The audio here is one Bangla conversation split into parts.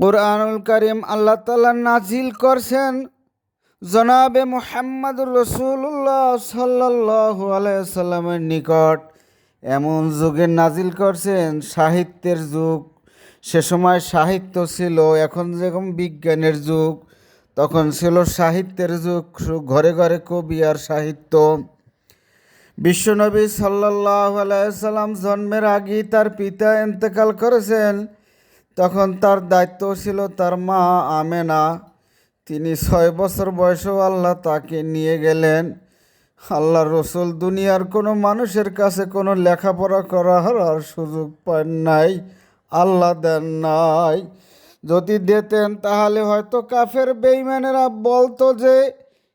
কোরআনুল করিম আল্লাহ তালা নাজিল করছেন জনাবে মোহাম্মদ রসুল্লাহ সাল্লাহ আলাইসাল্লামের নিকট। এমন যুগে নাজিল করছেন, সাহিত্যের যুগ। সে সময় সাহিত্য ছিল, এখন যেরকম বিজ্ঞানের যুগ, তখন ছিল সাহিত্যের যুগ ঘরে ঘরে কবি আর সাহিত্য। বিশ্বনবী সাল্লাহ আলাইসাল্লাম জন্মের আগেই তার পিতা ইন্তেকাল করেছেন। তখন তার দায়িত্ব ছিল তার মা আমেনা। তিনি ছয় বছর বয়সেও আল্লাহ তাকে নিয়ে গেলেন। আল্লাহ রসুল দুনিয়ার কোনো মানুষের কাছে কোনো লেখাপড়া করার আর সুযোগ পান নাই। আল্লাহ দেন নাই। যদি দিতেন তাহলে হয়তো কাফের বেইমানেরা বলতো যে,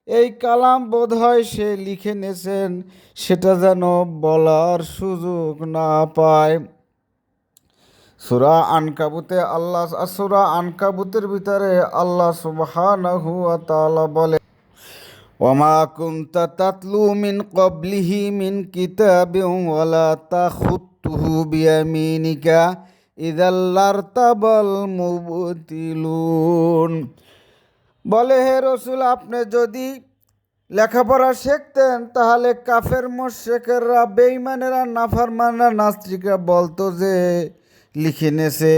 এই কালাম বোধ হয় সে লিখে নেছেন সেটা যেন বলার সুযোগ না পায়। সুরা আনকাবুতে আল্লাহ সুরা আনকাবুতের ভিতরে আল্লাহ সুবহানাহু ওয়া বলে ওমা কুনতা তাতলু মিন ক্বাবলিহি মিন কিতাবিন ওয়ালা তাখুতুহু বিয়ামিনিকা ইদাল্লারতাবাল বলে, হে রসুল, আপনি যদি লেখাপড়া শিখতেন, তাহলে কাফের মোশেকেররা বেইমানেরা নাফারমানরা, নাস্তিকরা বলতো যে লিখে নেছে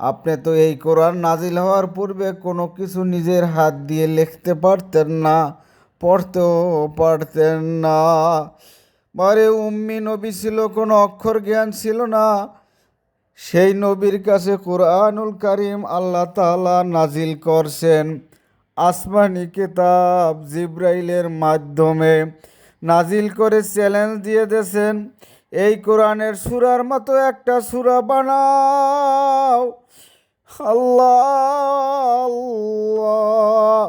আপনি তো এই কোরআন নাজিল হওয়ার পূর্বে কোনো কিছু নিজের হাত দিয়ে লিখতে পারতেন না, পড়তেও পারতেন না। বারে উম্মি নবী ছিল, কোনো অক্ষর জ্ঞান ছিল না। সেই নবীর কাছে কোরআনুল করিম আল্লাহ তাআলা নাজিল করছেন। আসমানি কিতাব জিব্রাইলের মাধ্যমে নাজিল করে চ্যালেঞ্জ দিয়ে দিয়েছেন। এই কোরআনের সুরার মতো একটা সুরা বানাও আল্লাহ আল্লাহ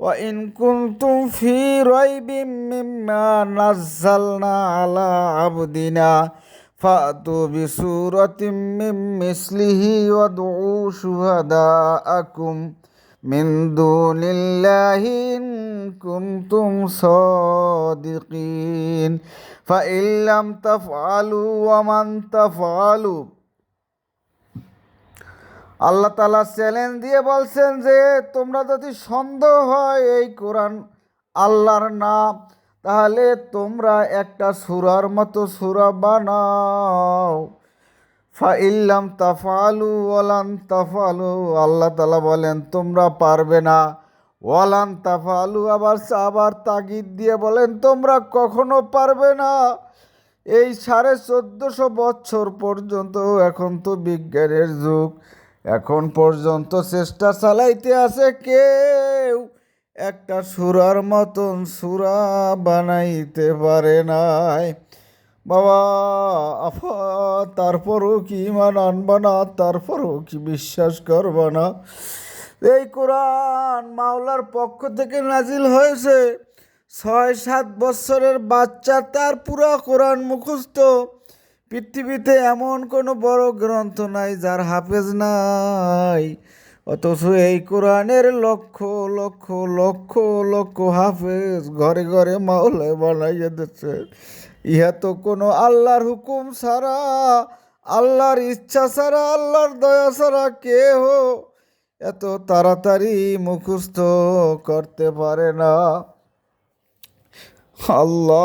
وإن كنتم في ريب مما نزلنا على عبدنا فأتوا بسورة من مثله وادعوا شهداءكم من دون الله إن كنتم صادقين فإن لم تفعلوا ومن تفعلوا আল্লাহ তালা চ্যালেঞ্জ দিয়ে বলছেন যে তোমরা যদি সন্দেহ হয় এই কোরআন আল্লাহর নাম তাহলে তোমরা একটা সুরার মতো সুরা বানাও ফাইল্লাম তাফালু ওয়ালান তাফালু, আল্লাহ তালা বলেন, তোমরা পারবে না। ওয়ালান তাফালু আবার আবার তাগিদ দিয়ে বলেন, তোমরা কখনো পারবে না। এই সাড়ে চোদ্দোশো বছর পর্যন্ত এখন তো বিজ্ঞানের যুগ। এখন পর্যন্ত চেষ্টা চালাইতে আছে কেউ। একটা সুরার মতন সুরা বানাইতে পারে নাই। বাবা, আফা, তারপরও কি ইমান আনবা না? তারপরও কি বিশ্বাস করবা না? এই কোরআন মাওলার পক্ষ থেকে নাজিল হয়েছে। ছয়, সাত বছরের বাচ্চা তার পুরা কোরআন মুখস্থ। পৃথিবীতে এমন কোনো বড় গ্রন্থ নাই যার হাফেজ নাই। অথচ এই কোরআনের লক্ষ লক্ষ লক্ষ লক্ষ হাফেজ ঘরে ঘরে মাওলায় বানাইয়া দিচ্ছে। ইহা তো কোনো আল্লাহর হুকুম ছাড়া, আল্লাহর ইচ্ছা ছাড়া, আল্লাহর দয়া ছাড়া কেহ এত তাড়াতাড়ি মুখস্থ করতে পারে না। আল্লাহ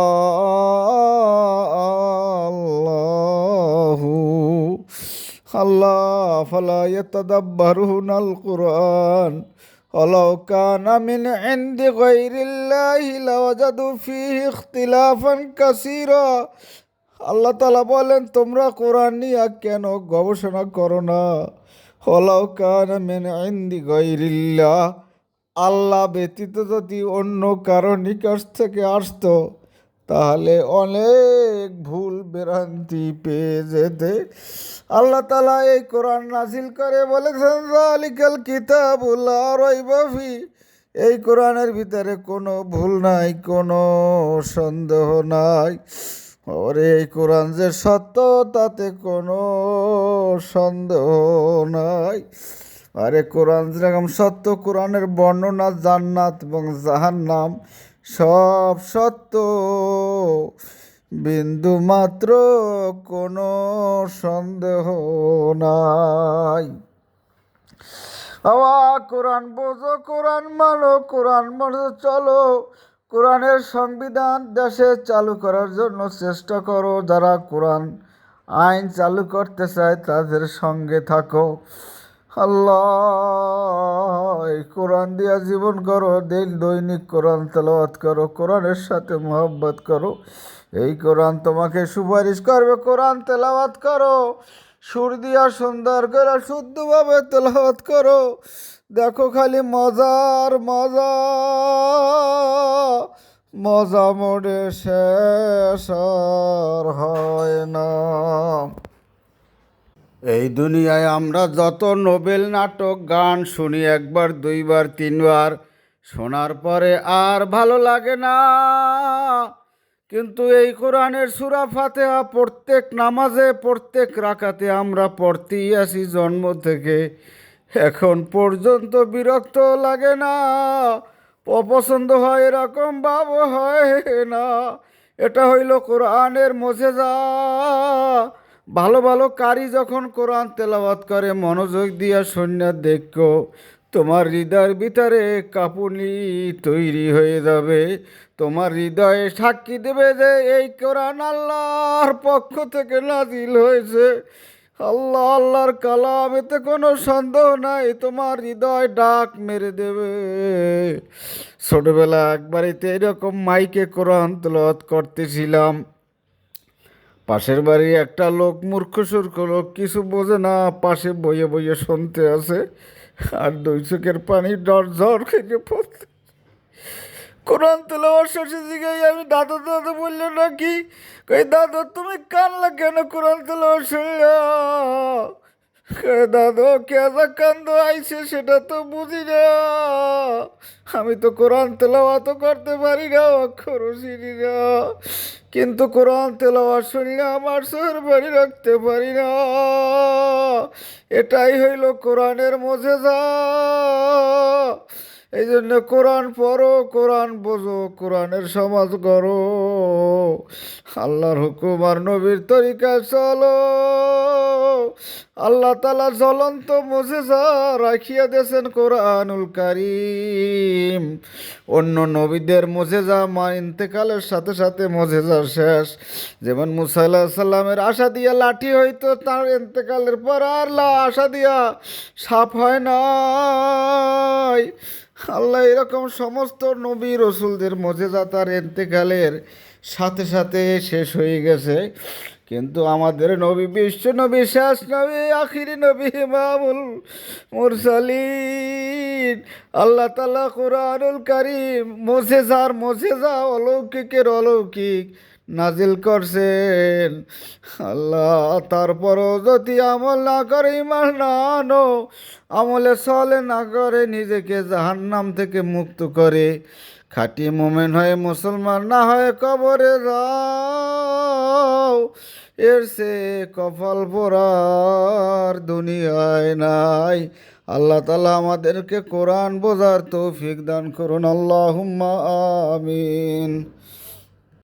আল্লাহ আল্লাহ ফালা আল কুরআন। ولو كان من عند غير الله لوجدوا فيه اختلافا كثيرا আল্লাহ তালা বলেন তোমরা কোরআন নিয়ে কেন গবেষণা করো না হলাও কান মেন ইন্দি গৈরিল্লাহ আল্লাহ ব্যতীত যদি অন্য কারো নিকট থেকে আসতো তাহলে অনেক ভুল ভ্রান্তি পেয়ে যেতে। আল্লাহ তালা এই কোরআন নাজিল করে বলেছেন জালিকাল কিতাবুল্লাহ রইবাফি এই কোরআনের ভিতরে কোনো ভুল নাই, কোনো সন্দেহ নাই। ওরে, এই কোরআন যে সত্য, তাতে কোনো সন্দেহ নাই। আরে, কোরআন যেরকম সত্য, কোরআনের বর্ণনা জান্নাত এবং জাহান্নাম। সব সত্য। বিন্দু মাত্র কোনো সন্দেহ নাই। আওয়া, কোরআন বোঝো, কোরআন মানো কোরআন মানো চলো। কোরআনের সংবিধান দেশে চালু করার জন্য চেষ্টা করো। যারা কোরআন আইন চালু করতে চায়, তাদের সঙ্গে থাকো। আল্লাহ কোরআন দিয়া জীবন করো দিন দৈনিক কোরআন তেলাওয়াত করো, কোরআনের সাথে মোহব্বত করো। এই কোরআন তোমাকে সুপারিশ করবে, কোরআন তেলাওয়াত করো। সুর দিয়া সুন্দর করে শুদ্ধভাবে তেলাওয়াত করো। দেখো খালি মজার, মজা মজা মোড়ে শেষ হয় না। এই দুনিয়ায় আমরা যত নোবেল নাটক, গান শুনি একবার, দুইবার, তিনবার, শোনার পরে আর ভালো লাগে না। কিন্তু এই কোরআনের সুরা ফাতেহা প্রত্যেক নামাজে, প্রত্যেক রাকাতে আমরা পড়তেই আসি জন্ম থেকে। এখন পর্যন্ত বিরক্ত লাগে না, অপছন্দ হয় এরকম ভাব হয় না। এটা হইল কোরআনের মজেজা। ভালো ভালো কারি যখন কোরআন তেলাওয়াত করে, মনোযোগ দিয়া সৈন্য দেখো, তোমার হৃদয়ের ভিতরে কাপুনি তৈরি হয়ে যাবে। তোমার হৃদয়ে সাক্ষী দেবে যে, এই কোরআন আল্লাহর পক্ষ থেকে নাজিল হয়েছে। আল্লাহ, আল্লাহর কালাম এতে কোনো সন্দেহ নাই, তোমার হৃদয় ডাক মেরে দেবে। ছোটবেলা একবারেতে এরকম মাইকে কোরআন তেলাওয়াত করতেছিলাম। পাশের বাড়ি একটা লোক মূর্খ সূর্খ লোক, কিছু বোঝে না, পাশে বইয়ে বইয়ে শুনতে আছে, আর দুই চোখের পানি ডর ঝড় খেয়ে পড়তে কোরআন তেলাওয়ার শশী দিকে আমি দাদু দাদা বলল নাকি, কই দাদু, তুমি কানলা কেন কোরআন তেলাওয়ার শুনলা? দাদু কেদা কান্দ আইছে সেটা তো বুঝি না। আমি তো কোরআন তেলাওয়াত করতে পারি না, অক্ষর চিনি না। কিন্তু কোরআন তেলাওয়াত শুনলে আমার সর বাড়ি রাখতে পারি না। এটাই হইল কোরআনের মজেজা। এই জন্য কোরআন পড়ো, কোরআন বোঝো, কোরআনের সমাজ করো আল্লাহর হুকুম আর নবীর তরিকায় চলো। আল্লাহ তালা জ্বলন্ত মজেজা রাখিয়া দিয়েছেন কোরআনুল কারিম। অন্য নবীদের মজেজা মা ইন্তেকালের সাথে সাথে মজেজা শেষ। যেমন মুসাইল্লাহ সাল্লামের আশা দিয়া লাঠি হইতো, তার ইন্তেকালের পর আর আশা দিয়া সাফ হয় নাই। আল্লাহ এরকম সমস্ত নবী রসুলদের মজেজা তার এন্তেকালের সাথে সাথে শেষ হয়ে গেছে। কিন্তু আমাদের নবী বিশ্ব নবী, শেষ নবী, আখিরি নবী, ইমামুল মুরসালিন। আল্লাহ তালা কোরআনুল কারিম মজেজার মজেজা অলৌকিকের অলৌকিক নাজিল করছেন। আল্লাহ, তারপরও যদি আমল না করে ইমান না আনো, আমলে চলে না করে, নিজেকে জাহান্নাম থেকে মুক্ত করে। খাঁটি মোমেন হয়ে মুসলমান না হয়ে কবরে যাও। এর সে কপাল পড়ার দুনিয়ায় নাই। আল্লাহ তালা আমাদেরকে কোরআন বোঝার তৌফিক দান করুন। আল্লাহুম্মা আমিন।